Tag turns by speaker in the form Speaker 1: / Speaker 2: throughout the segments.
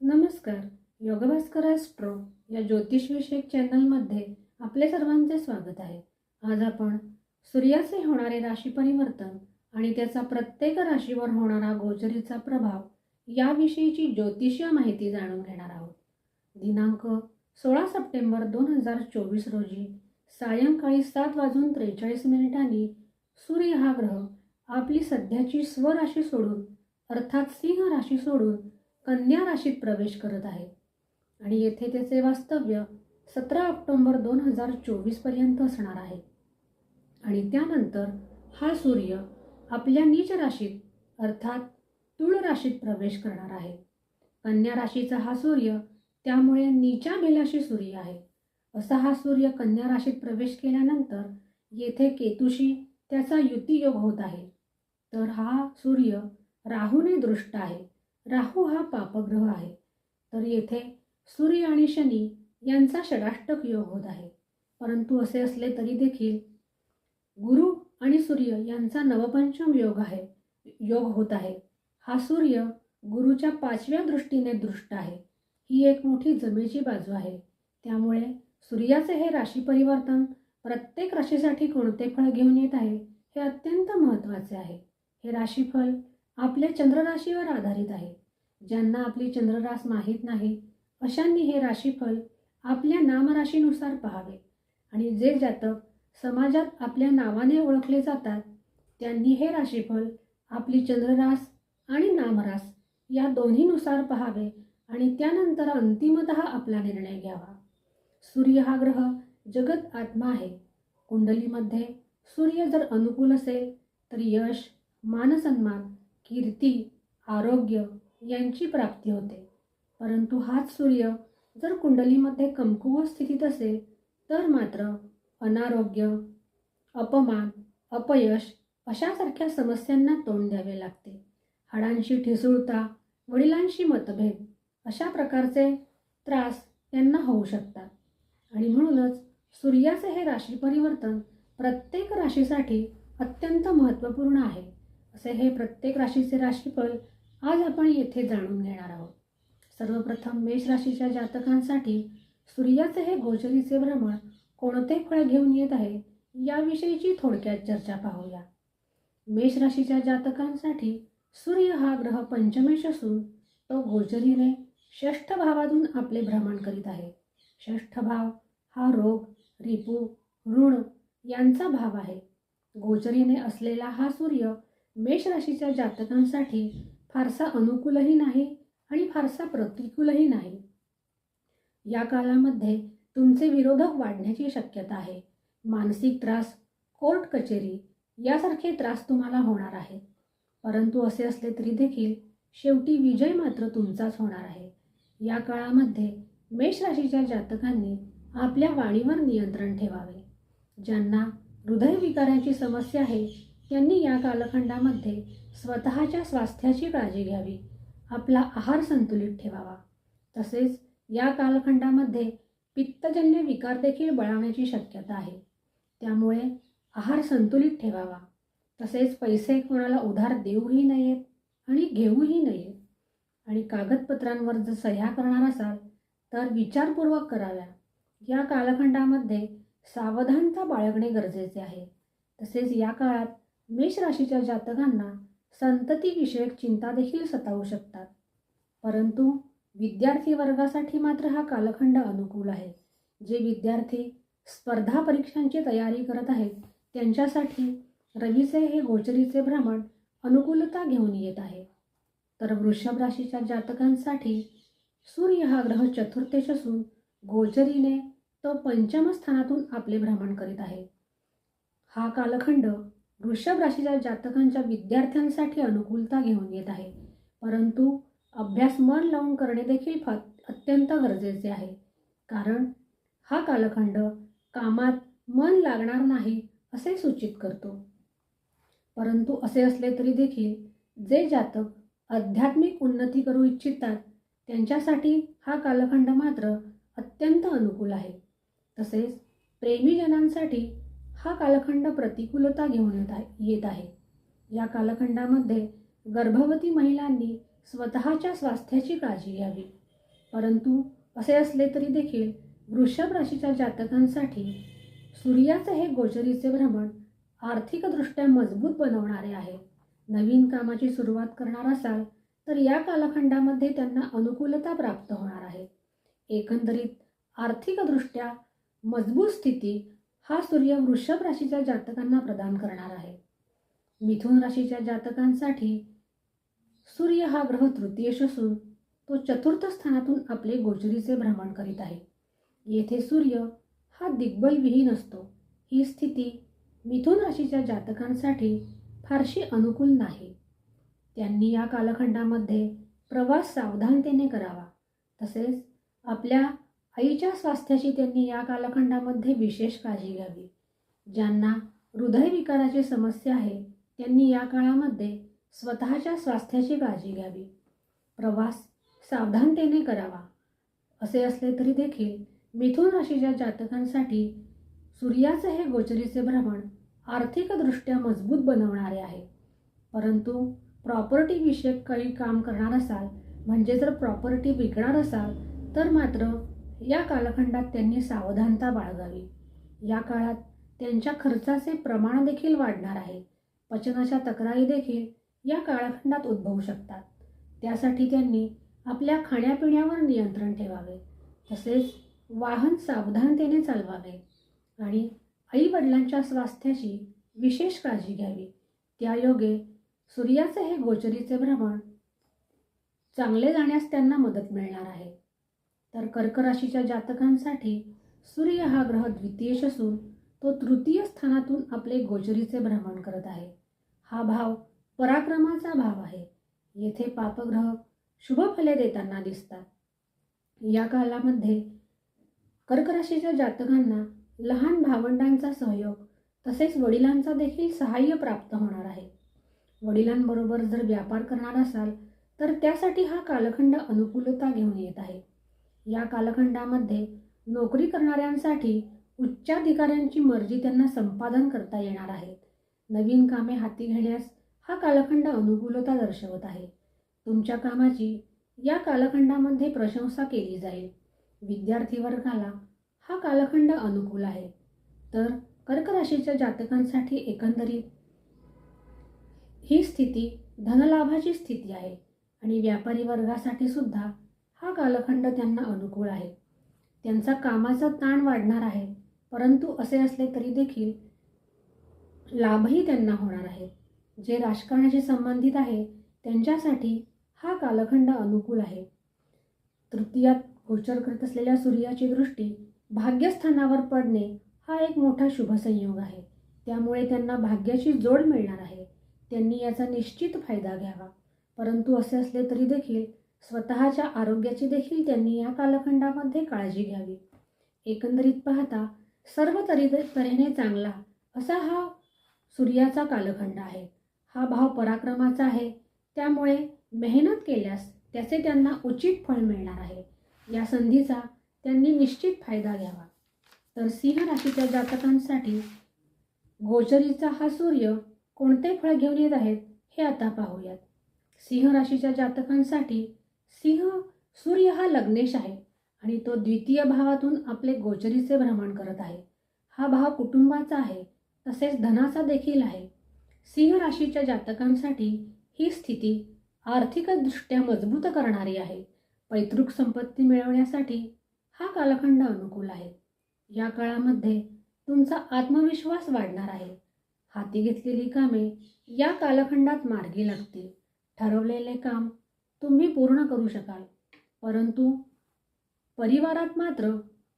Speaker 1: नमस्कार. योगभास्कर ॲस्ट्रो या ज्योतिषविषयक चॅनलमध्ये आपले सर्वांचे स्वागत आहे. आज आपण सूर्याचे होणारे राशी परिवर्तन आणि त्याचा प्रत्येक राशीवर होणारा गोचरीचा प्रभाव याविषयीची ज्योतिषीय माहिती जाणून घेणार आहोत. दिनांक सोळा सप्टेंबर दोन हजार चोवीस रोजी सायंकाळी सात वाजून त्रेचाळीस मिनिटांनी सूर्य हा ग्रह आपली सध्याची स्वराशी सोडून अर्थात सिंह राशी सोडून कन्या राशीत प्रवेश करत आहे. आणि येथे त्याचे वास्तव्य सतरा ऑक्टोंबर दोन हजार चोवीसपर्यंत असणार आहे. आणि त्यानंतर हा सूर्य आपल्या नीच राशीत अर्थात तुळ राशीत प्रवेश करणार आहे. कन्या राशीचा हा सूर्य त्यामुळे नीच्या बेलाशी सूर्य आहे. असा हा सूर्य कन्या राशीत प्रवेश केल्यानंतर येथे केतुशी त्याचा युतीयोग होत आहे. तर हा सूर्य राहूने दृष्ट आहे. राहू हा पापग्रह आहे. तर येथे सूर्य आणि शनी यांचा षडाष्टक योग होत आहे. परंतु असे असले तरी देखील गुरु आणि सूर्य यांचा नवपंचम योग आहे योग होत आहे. हा सूर्य गुरुच्या पाचव्या दृष्टीने दृष्ट आहे. ही एक मोठी जमेची बाजू आहे. त्यामुळे सूर्याचे हे राशी परिवर्तन प्रत्येक राशीसाठी कोणते फळ घेऊन येत आहे हे अत्यंत महत्त्वाचे आहे. हे राशीफल आपल्या चंद्रराशीवर आधारित आहे. ज्यांना आपली चंद्ररास माहीत नाही अशांनी हे राशीफल आपल्या नामराशीनुसार पहावे. आणि जे जातक समाजात आपल्या नावाने ओळखले जातात त्यांनी हे राशीफल आपली चंद्ररास आणि नामरास या दोन्हीनुसार पहावे आणि त्यानंतर अंतिमत आपला निर्णय घ्यावा. सूर्य हा ग्रह जगत आत्मा आहे. कुंडलीमध्ये सूर्य जर अनुकूल असेल तर यश मानसन्मान कीर्ती आरोग्य यांची प्राप्ती होते. परंतु हाच सूर्य जर कुंडलीमध्ये कमकुवत स्थितीत असेल तर मात्र अनारोग्य अपमान अपयश अशासारख्या समस्यांना तोंड द्यावे लागते. हाडांशी ठिसूळता वडिलांशी मतभेद अशा प्रकारचे त्रास त्यांना होऊ शकतात. आणि म्हणूनच सूर्याचे हे राशी परिवर्तन प्रत्येक राशीसाठी अत्यंत महत्त्वपूर्ण आहे. असे हे प्रत्येक राशीचे राशीफल आज आपण येथे जाणून घेणार आहोत. सर्वप्रथम मेष राशीच्या जातकांसाठी सूर्याचे हे गोचरीचे भ्रमण कोणते फळ घेऊन येत आहे याविषयीची थोडक्यात चर्चा पाहूया. मेष राशीच्या जातकांसाठी सूर्य हा ग्रह पंचमेश असून तो गोचरीने षष्ठ भावातून आपले भ्रमण करीत आहे. षष्ठ भाव हा रोग रिपू ऋण यांचा भाव आहे. गोचरीने असलेला हा सूर्य मेष राशीच्या जातकांसाठी फारसा अनुकूलही नाही आणि फारसा प्रतिकूलही नाही. या काळामध्ये तुमचे विरोधक वाढण्याची शक्यता आहे. मानसिक त्रास कोर्ट कचेरी यासारखे त्रास तुम्हाला होणार आहेत. परंतु असे असले तरी देखील शेवटी विजय मात्र तुमचाच होणार आहे. या काळामध्ये मेष राशीच्या जातकांनी आपल्या वाणीवर नियंत्रण ठेवावे. ज्यांना हृदयविकाराची समस्या आहे त्यांनी या कालखंडामध्ये स्वतःच्या स्वास्थ्याची काळजी घ्यावी आपला आहार संतुलित ठेवावा. तसेच या कालखंडामध्ये पित्तजन्य विकार देखील बळावण्याची शक्यता आहे. त्यामुळे आहार संतुलित ठेवावा. तसेच पैसे कोणाला उधार देऊही नयेत आणि घेऊही नयेत. आणि कागदपत्रांवर जर सह्या करणार असाल तर विचारपूर्वक कराव्या. या कालखंडामध्ये सावधानता बाळगणे गरजेचे आहे. तसेच या काळात मेष राशीच्या जातकांना संततीविषयक चिंता देखील सतावू शकतात. परंतु विद्यार्थी वर्गासाठी मात्र हा कालखंड अनुकूल आहे. जे विद्यार्थी स्पर्धा परीक्षांची तयारी करत आहेत त्यांच्यासाठी रवीचे हे गोचरीचे भ्रमण अनुकूलता घेऊन येत आहे. तर वृषभ राशीच्या जातकांसाठी सूर्य हा ग्रह चतुर्थेश असून गोचरीने तो पंचम स्थानातून आपले भ्रमण करीत आहे. हा कालखंड वृषभ राशीच्या जातकांच्या विद्यार्थ्यांसाठी अनुकूलता घेऊन येत आहे. परंतु अभ्यास मन लावून करणे देखील फार अत्यंत गरजेचे आहे. कारण हा कालखंड कामात मन लागणार नाही असे सूचित करतो. परंतु असे असले तरी देखील जे जातक आध्यात्मिक उन्नती करू इच्छितात त्यांच्यासाठी हा कालखंड मात्र अत्यंत अनुकूल आहे. तसेच प्रेमीजनांसाठी हा कालखंड प्रतिकूलता घेऊन येत आहे येत आहे. या कालखंडामध्ये गर्भवती महिलांनी स्वतःच्या स्वास्थ्याची काळजी घ्यावी. परंतु असे असले तरी देखील वृषभ राशीच्या जातकांसाठी सूर्याचं हे गोचरीचे भ्रमण आर्थिकदृष्ट्या मजबूत बनवणारे आहे. नवीन कामाची सुरुवात करणार असाल तर या कालखंडामध्ये त्यांना अनुकूलता प्राप्त होणार आहे. एकंदरीत आर्थिकदृष्ट्या मजबूत स्थिती हा सूर्य वृषभ राशीच्या जातकांना प्रदान करणार आहे. मिथुन राशीच्या जातकांसाठी सूर्य हा ग्रह तृतीयश असून तो चतुर्थ स्थानातून आपले गोचरीचे भ्रमण करीत आहे. येथे सूर्य हा दिग्बलविहीन असतो. ही स्थिती मिथुन राशीच्या जातकांसाठी फारशी अनुकूल नाही. त्यांनी या कालखंडामध्ये प्रवास सावधानतेने करावा. तसेच आपल्या आईच्या स्वास्थ्याची त्यांनी या कालखंडामध्ये विशेष काळजी घ्यावी. ज्यांना हृदयविकाराची समस्या आहे त्यांनी या काळामध्ये स्वतःच्या स्वास्थ्याची काळजी घ्यावी. प्रवास सावधानतेने करावा. असे असले तरी देखील मिथुन राशीच्या जातकांसाठी सूर्याचे हे गोचरीचे भ्रमण आर्थिकदृष्ट्या मजबूत बनवणारे आहे. परंतु प्रॉपर्टी विषयक काही काम करणार असाल म्हणजे जर प्रॉपर्टी विकणार असाल तर मात्र या कालखंडात त्यांनी सावधानता बाळगावी. या काळात त्यांच्या खर्चाचे प्रमाण देखील वाढणार आहे. पचनाच्या तक्रारी देखील या कालखंडात उद्भवू शकतात. त्यासाठी त्यांनी आपल्या खाण्यापिण्यावर नियंत्रण ठेवावे. तसेच वाहन सावधानतेने चालवावे आणि आईवडिलांच्या स्वास्थ्याची विशेष काळजी घ्यावी. त्यायोगे सूर्याचे हे गोचरीचे भ्रमण चांगले जाण्यास त्यांना मदत मिळणार आहे. तर कर्क राशीच्या जातकांसाठी सूर्य हा ग्रह द्वितीयश असून तो तृतीय स्थानातून आपले गोचरीचे भ्रमण करत आहे. हा भाव पराक्रमाचा भाव आहे. येथे पापग्रह शुभ फले देताना दिसतात. या कालामध्ये कर्क राशीच्या जातकांना लहान भावंडांचा सहयोग तसेच वडिलांचा देखील सहाय्य प्राप्त होणार आहे. वडिलांबरोबर जर व्यापार करणार असाल तर त्यासाठी हा कालखंड अनुकूलता घेऊन येत आहे. या कालखंडामध्ये नोकरी करणाऱ्यांसाठी उच्चाधिकाऱ्यांची मर्जी त्यांना संपादन करता येणार आहेत नवीन कामे हाती घेण्यास हा कालखंड अनुकूलता दर्शवत आहे. तुमच्या कामाची या कालखंडामध्ये प्रशंसा केली जाईल. विद्यार्थी वर्गाला हा कालखंड अनुकूल आहे. तर कर्क राशीच्या जातकांसाठी एकंदरीत ही स्थिती धनलाभाची स्थिती आहे आणि व्यापारी वर्गासाठी सुद्धा हा कालखंड त्यांना अनुकूल आहे. त्यांचा कामाचा ताण वाढणार आहे परंतु असे असले तरी देखील लाभही त्यांना होणार आहे. जे राजकारणाशी संबंधित आहे त्यांच्यासाठी हा कालखंड अनुकूल आहे. तृतीयात गोचर करत असलेल्या सूर्याची दृष्टी भाग्यस्थानावर पडणे हा एक मोठा शुभसंयोग आहे. त्यामुळे त्यांना भाग्याची जोड मिळणार आहे. त्यांनी याचा निश्चित फायदा घ्यावा. परंतु असे असले तरी देखील स्वतःच्या आरोग्याची देखील त्यांनी या कालखंडामध्ये काळजी घ्यावी. एकंदरीत पाहता सर्व तरी तऱ्हेने चांगला असा हा सूर्याचा कालखंड आहे. हा भाव पराक्रमाचा आहे. त्यामुळे मेहनत केल्यास त्याचे त्यांना उचित फळ मिळणार आहे. या संधीचा त्यांनी निश्चित फायदा घ्यावा. तर सिंह राशीच्या जातकांसाठी गोचरीचा हा सूर्य कोणते फळ घेऊन येत आहेत हे आता पाहूयात. सिंह राशीच्या जातकांसाठी सिंह सूर्य हा लग्नेश आहे आणि तो द्वितीय भावातून आपले गोचरीचे भ्रमण करत आहे. हा भाव कुटुंबाचा आहे तसेच धनाचा देखील आहे. सिंह राशीच्या जातकांसाठी ही स्थिती आर्थिकदृष्ट्या मजबूत करणारी आहे. पैतृक संपत्ती मिळवण्यासाठी हा कालखंड अनुकूल आहे. या काळामध्ये तुमचा आत्मविश्वास वाढणार आहे. हाती घेतलेली कामे या कालखंडात मार्गी लागतील. ठरवलेले काम तुम्ही पूर्ण करू शकाल. परंतु परिवारात मात्र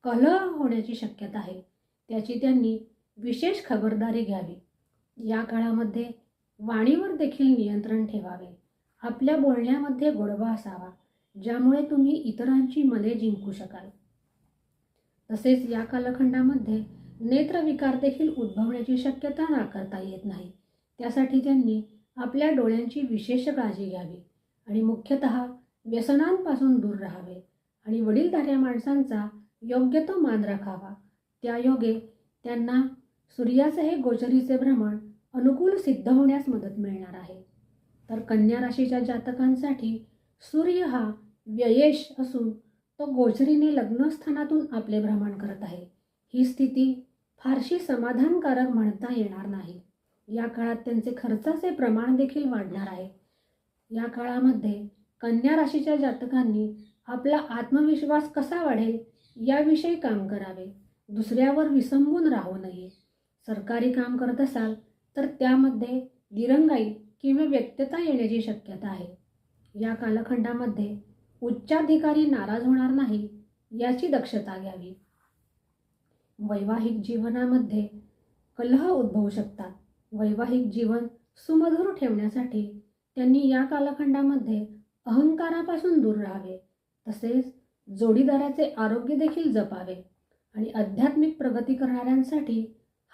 Speaker 1: कलह होण्याची शक्यता आहे. त्याची त्यांनी विशेष खबरदारी घ्यावी. या काळामध्ये वाणीवर देखील नियंत्रण ठेवावे. आपल्या बोलण्यामध्ये गोडवा असावा ज्यामुळे तुम्ही इतरांची मने जिंकू शकाल. तसेच या कालखंडामध्ये नेत्रविकार देखील उद्भवण्याची शक्यता नाकारता येत नाही. त्यासाठी त्यांनी आपल्या डोळ्यांची विशेष काळजी घ्यावी. आणि मुख्यतः व्यसनांपासून दूर राहावे आणि वडीलधाऱ्या माणसांचा योग्य तो मान राखावा. त्यायोगे त्यांना सूर्याचे हे गोचरीचे भ्रमण अनुकूल सिद्ध होण्यास मदत मिळणार आहे. तर कन्या राशीच्या जातकांसाठी सूर्य हा व्ययेश असून तो गोचरीने लग्नस्थानातून आपले भ्रमण करत आहे. ही स्थिती फारशी समाधानकारक म्हणता येणार नाही. या काळात त्यांचे खर्चाचे प्रमाण देखील वाढणार आहे. या काळामध्ये कन्या राशीच्या जातकांनी आपला आत्मविश्वास कसा वाढेल याविषयी काम करावे. दुसऱ्यावर विसंबून राहू नये. सरकारी काम करत असाल तर त्यामध्ये दिरंगाई किंवा व्यक्तता येण्याची शक्यता आहे. या कालखंडामध्ये उच्चाधिकारी नाराज होणार नाही याची दक्षता घ्यावी. वैवाहिक जीवनामध्ये कलह उद्भवू शकतात. वैवाहिक जीवन सुमधुर ठेवण्यासाठी त्यांनी या कालखंडामध्ये अहंकारापासून दूर राहावे तसेच जोडीदाराचे आरोग्य देखील जपावे आणि आध्यात्मिक प्रगती करणाऱ्यांसाठी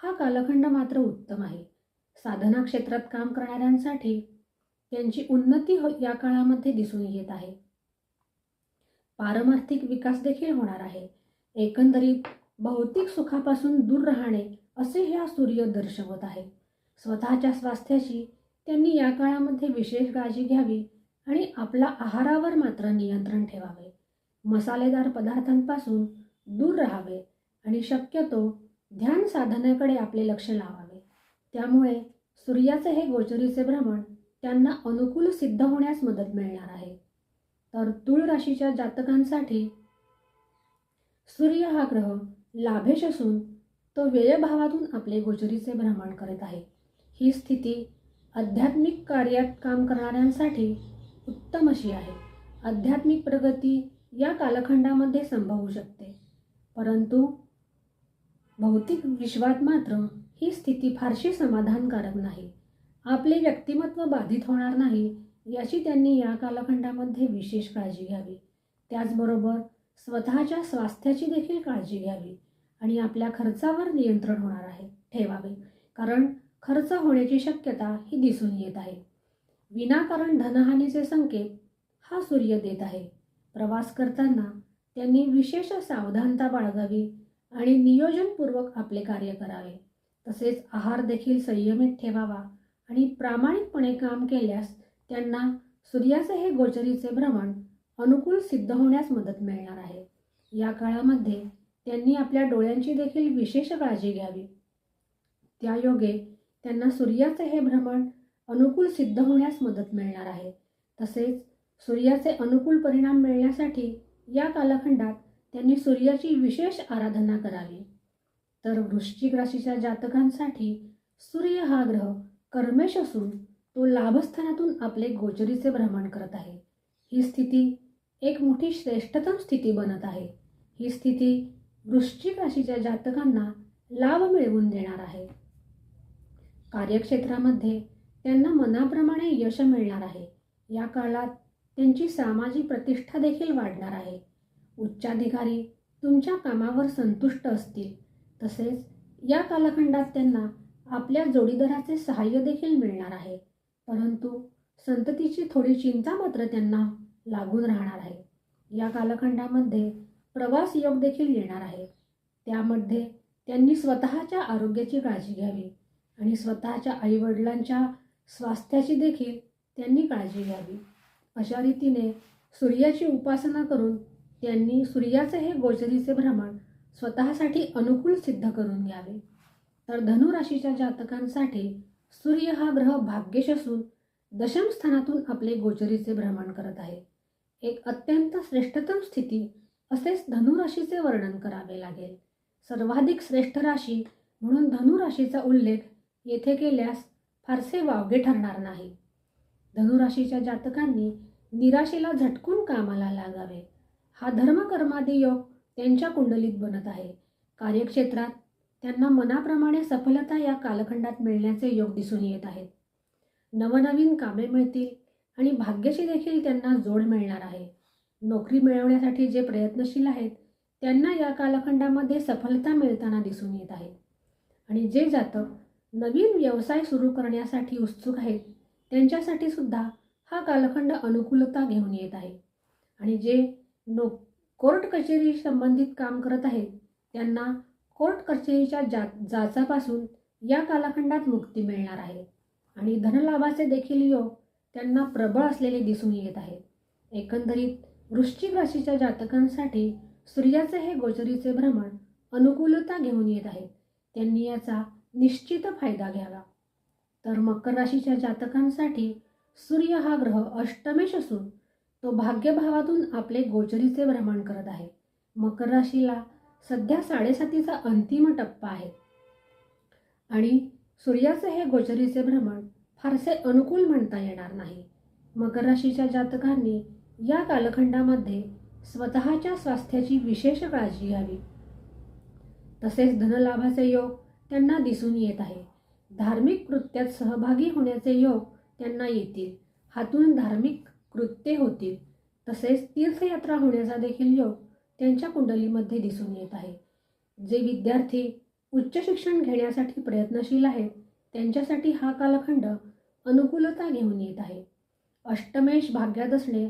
Speaker 1: हा कालखंड मात्र उत्तम आहे. साधना क्षेत्रात काम करणाऱ्यांसाठी त्यांची उन्नती हो या काळामध्ये दिसून येत आहे. पारमार्थिक विकास देखील होणार आहे. एकंदरीत भौतिक सुखापासून दूर राहणे असे ह्या सूर्य दर्शवत आहे. स्वतःच्या स्वास्थ्याशी त्यांनी या काळामध्ये विशेष काळजी घ्यावी आणि आपला आहारावर मात्र नियंत्रण ठेवावे. मसालेदार पदार्थांपासून दूर राहावे आणि शक्यतो ध्यान साधनेकडे आपले लक्ष लावावे. त्यामुळे सूर्याचे हे गोचरीचे भ्रमण त्यांना अनुकूल सिद्ध होण्यास मदत मिळणार आहे. तर तुळ राशीच्या जातकांसाठी सूर्य हा ग्रह लाभेश असून तो व्ययभावातून आपले गोचरीचे भ्रमण करत आहे. ही स्थिती आध्यात्मिक कार्यात काम करणाऱ्यांसाठी उत्तम अशी आहे. आध्यात्मिक प्रगती या कालखंडामध्ये संभवू शकते. परंतु भौतिक विश्वात मात्र ही स्थिती फारशी समाधानकारक नाही. आपले व्यक्तिमत्व बाधित होणार नाही याची त्यांनी या कालखंडामध्ये विशेष काळजी घ्यावी. त्याचबरोबर स्वतःच्या स्वास्थ्याची देखील काळजी घ्यावी आणि आपल्या खर्चावर नियंत्रण होणार आहे ठेवावे. कारण खर्च होण्याची शक्यता ही दिसून येत आहे. विनाकारण धनहानीचे संकेत हा सूर्य देत आहे. प्रवास करताना त्यांनी विशेष सावधानता बाळगावी आणि नियोजनपूर्वक आपले कार्य करावे. तसेच आहार देखील संयमित ठेवावा आणि प्रामाणिकपणे काम केल्यास त्यांना सूर्याचे हे गोचरीचे भ्रमण अनुकूल सिद्ध होण्यास मदत मिळणार आहे. या काळामध्ये त्यांनी आपल्या डोळ्यांची देखील विशेष काळजी घ्यावी. त्यायोगे त्यांना सूर्याचे हे भ्रमण अनुकूल सिद्ध होण्यास मदत मिळणार आहे. तसेच सूर्याचे अनुकूल परिणाम मिळण्यासाठी या कालखंडात त्यांनी सूर्याची विशेष आराधना करावी. तर वृश्चिक राशीच्या जातकांसाठी सूर्य हा ग्रह कर्मेश असून तो लाभस्थानातून आपले गोचरीचे भ्रमण करत आहे. ही स्थिती एक मोठी श्रेष्ठतम स्थिती बनत आहे. ही स्थिती वृश्चिक राशीच्या जातकांना लाभ मिळवून देणार आहे. कार्यक्षेत्रामध्ये त्यांना मनाप्रमाणे यश मिळणार आहे. या काळात त्यांची सामाजिक प्रतिष्ठा देखील वाढणार आहे. उच्चाधिकारी तुमच्या कामावर संतुष्ट असतील. तसेच या कालखंडात त्यांना आपल्या जोडीदाराचे सहाय्य देखील मिळणार आहे. परंतु संततीची थोडी चिंता मात्र त्यांना लागून राहणार आहे. या कालखंडामध्ये प्रवास योग देखील येणार आहे. त्यामध्ये त्यांनी स्वतःच्या आरोग्याची काळजी घ्यावी. आणि स्वतःच्या आईवडिलांच्या स्वास्थ्याची देखील त्यांनी काळजी घ्यावी. अशा रीतीने सूर्याची उपासना करून त्यांनी सूर्याचे हे गोचरीचे भ्रमण स्वतःसाठी अनुकूल सिद्ध करून घ्यावे. तर धनुराशीच्या जातकांसाठी सूर्य हा ग्रह भाग्यश असून दशम स्थानातून आपले गोचरीचे भ्रमण करत आहे. एक अत्यंत श्रेष्ठतम स्थिती असेच धनुराशीचे वर्णन करावे लागेल. सर्वाधिक श्रेष्ठ राशी म्हणून धनुराशीचा उल्लेख येथे केल्यास फारसे वावगे ठरणार नाही. धनुराशीच्या जातकांनी निराशेला झटकून कामाला लागावे. हा धर्मकर्मादी योग त्यांच्या कुंडलीत बनत आहे. कार्यक्षेत्रात त्यांना मनाप्रमाणे सफलता या कालखंडात मिळण्याचे योग दिसून येत आहेत. नवनवीन कामे मिळतील आणि भाग्यशी देखील त्यांना जोड मिळणार आहे. नोकरी मिळवण्यासाठी जे प्रयत्नशील आहेत त्यांना या कालखंडामध्ये सफलता मिळताना दिसून येत आहे. आणि जे जातक नवीन व्यवसाय सुरू करण्यासाठी उत्सुक आहेत. त्यांच्यासाठी सुद्धा हा कालखंड अनुकूलता घेऊन येत आहे. आणि जे नो कोर्ट कचेरी संबंधित काम करत आहेत त्यांना कोर्ट कचेरीच्या जा जाचापासून या कालखंडात मुक्ती मिळणार आहे. आणि धनलाभाचे देखील योग त्यांना प्रबळ असलेले दिसून येत आहे. एकंदरीत वृश्चिक राशीच्या जातकांसाठी सूर्याचे हे गोचरीचे भ्रमण अनुकूलता घेऊन येत आहे. त्यांनी याचा निश्चित फायदा घ्यावा. तर मकर राशीच्या जातकांसाठी सूर्य हा ग्रह अष्टमेश असून तो भाग्यभावातून आपले गोचरीचे भ्रमण करत आहे. मकर राशीला सध्या साडेसातीचा अंतिम टप्पा आहे. आणि सूर्याचे हे गोचरीचे भ्रमण फारसे अनुकूल म्हणता येणार नाही. मकर राशीच्या जातकांनी या कालखंडामध्ये स्वतःच्या स्वास्थ्याची विशेष काळजी घ्यावी. तसेच धनलाभाचे योग त्यांना दिसून येत आहे. धार्मिक कृत्यात सहभागी होण्याचे योग त्यांना येतील. हातून धार्मिक कृत्ये होतील. तसेच तीर्थयात्रा होण्याचा देखील योग त्यांच्या कुंडलीमध्ये दिसून येत आहे. जे विद्यार्थी उच्च शिक्षण घेण्यासाठी प्रयत्नशील आहेत त्यांच्यासाठी हा कालखंड अनुकूलता घेऊन येत आहे. अष्टमेश भाग्यात असणे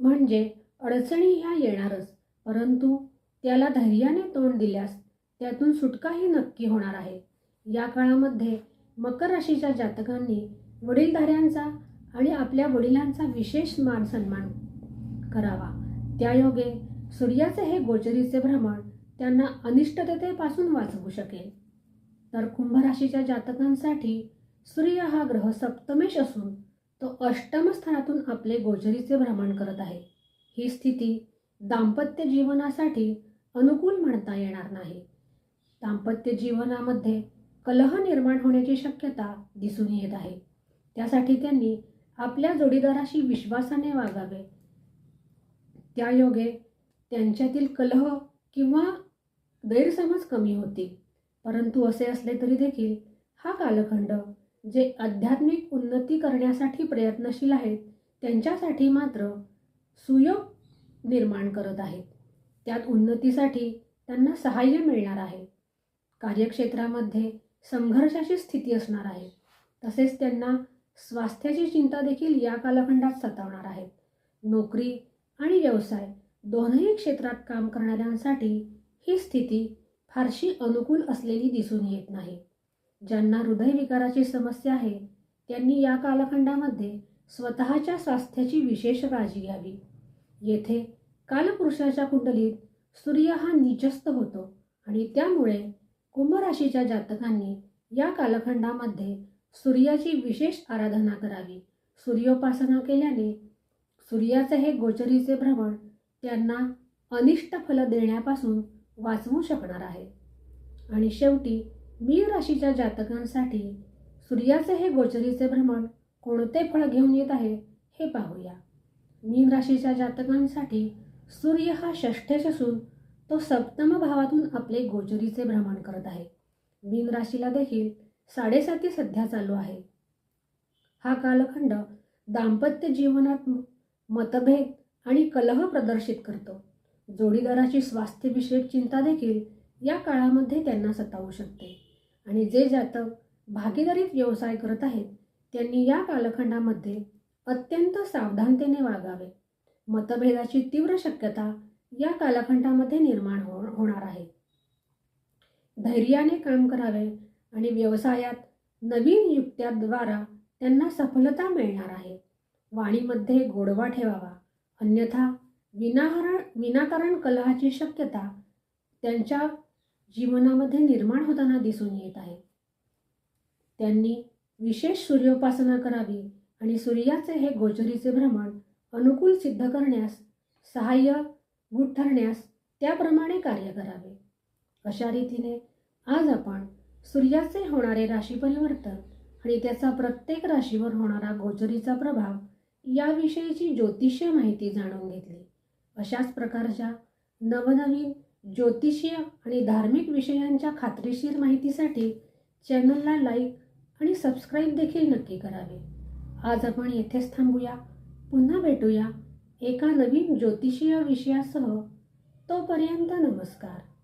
Speaker 1: म्हणजे अडचणी ह्या येणारच परंतु त्याला धैर्याने तोंड दिल्यास त्यातून सुटकाही नक्की होणार आहे. या काळामध्ये मकर राशीच्या जातकांनी वडीलधाऱ्यांचा आणि आपल्या वडिलांचा विशेष मान सन्मान करावा. त्यायोगे सूर्याचे हे गोचरीचे भ्रमण त्यांना अनिष्टतेपासून वाचवू शकेल. तर कुंभ राशीच्या जातकांसाठी सूर्य हा ग्रह सप्तमेश असून तो अष्टम स्थानातून आपले गोचरीचे भ्रमण करत आहे. ही स्थिती दाम्पत्य जीवनासाठी अनुकूल म्हणता येणार नाही. दाम्पत्य जीवनामध्ये कलह निर्माण होण्याची शक्यता दिसून येत आहे. त्यासाठी त्यांनी आपल्या जोडीदाराशी विश्वासाने वागावे. त्यायोगे त्यांच्यातील कलह किंवा गैरसमज कमी होतील. परंतु असे असले तरी देखील हा कालखंड जे आध्यात्मिक उन्नती करण्यासाठी प्रयत्नशील आहेत त्यांच्यासाठी मात्र सुयोग निर्माण करत आहेत. त्यात उन्नतीसाठी त्यांना सहाय्य मिळणार आहे. कार्यक्षेत्रामध्ये संघर्षाची स्थिती असणार आहे. तसेच त्यांना स्वास्थ्याची चिंता देखील या कालखंडात सतावणार आहेत. नोकरी आणि व्यवसाय दोनही क्षेत्रात काम करणाऱ्यांसाठी ही स्थिती फारशी अनुकूल असलेली दिसून येत नाही. ज्यांना हृदयविकाराची समस्या आहे त्यांनी या कालखंडामध्ये स्वतःच्या स्वास्थ्याची विशेष काळजी घ्यावी. येथे कालपुरुषाच्या कुंडलीत सूर्य हा निचस्त होतो आणि त्यामुळे कुंभ राशीच्या जातकांनी या कालखंडामध्ये सूर्याची विशेष आराधना करावी. सूर्योपासना केल्याने सूर्याचे हे गोचरीचे भ्रमण त्यांना अनिष्ट फल देण्यापासून वाचवू शकणार आहे. आणि शेवटी मीन राशीच्या जातकांसाठी सूर्याचे हे गोचरीचे भ्रमण कोणते फळ घेऊन येत आहे हे पाहूया. मीन राशीच्या जातकांसाठी सूर्य हा षष्ठेश असून तो सप्तम भावातून आपले गोचरीचे भ्रमण करत आहे. मीन राशीला देखील साडेसाती सध्या चालू आहे. हा कालखंड दाम्पत्य जीवनात मतभेद आणि कलह प्रदर्शित करतो. जोडीदाराची स्वास्थ्यविषयक चिंता देखील या काळामध्ये त्यांना सतावू शकते. आणि जे जातक भागीदारीत व्यवसाय करत आहेत त्यांनी या कालखंडामध्ये अत्यंत सावधानतेने वागावे. मतभेदाची तीव्र शक्यता या कालखंडामध्ये निर्माण हो होणार आहे. धैर्याने काम करावे आणि व्यवसायात नवीन युक्त्याद्वारा त्यांना सफलता मिळणार आहे. वाणीमध्ये गोडवा ठेवावा. अन्यथा विनाहरण विनाकारण कलहाची शक्यता त्यांच्या जीवनामध्ये निर्माण होताना दिसून येत आहे. त्यांनी विशेष सूर्योपासना करावी आणि सूर्याचे हे गोचरीचे भ्रमण अनुकूल सिद्ध करण्यास सहाय्य गुट ठरण्यास त्याप्रमाणे कार्य करावे. अशा रीतीने आज आपण सूर्याचे होणारे राशी परिवर्तन आणि त्याचा प्रत्येक राशीवर होणारा गोचरीचा प्रभाव याविषयीची ज्योतिषीय माहिती जाणून घेतली. अशाच प्रकारच्या नवनवीन ज्योतिषीय आणि धार्मिक विषयांच्या खात्रीशीर माहितीसाठी चॅनलला लाईक आणि सबस्क्राईब देखील नक्की करावे. आज आपण येथेच थांबूया. पुन्हा भेटूया. एका नवीन ज्योतिषीय विषयासह तोपर्यंत नमस्कार.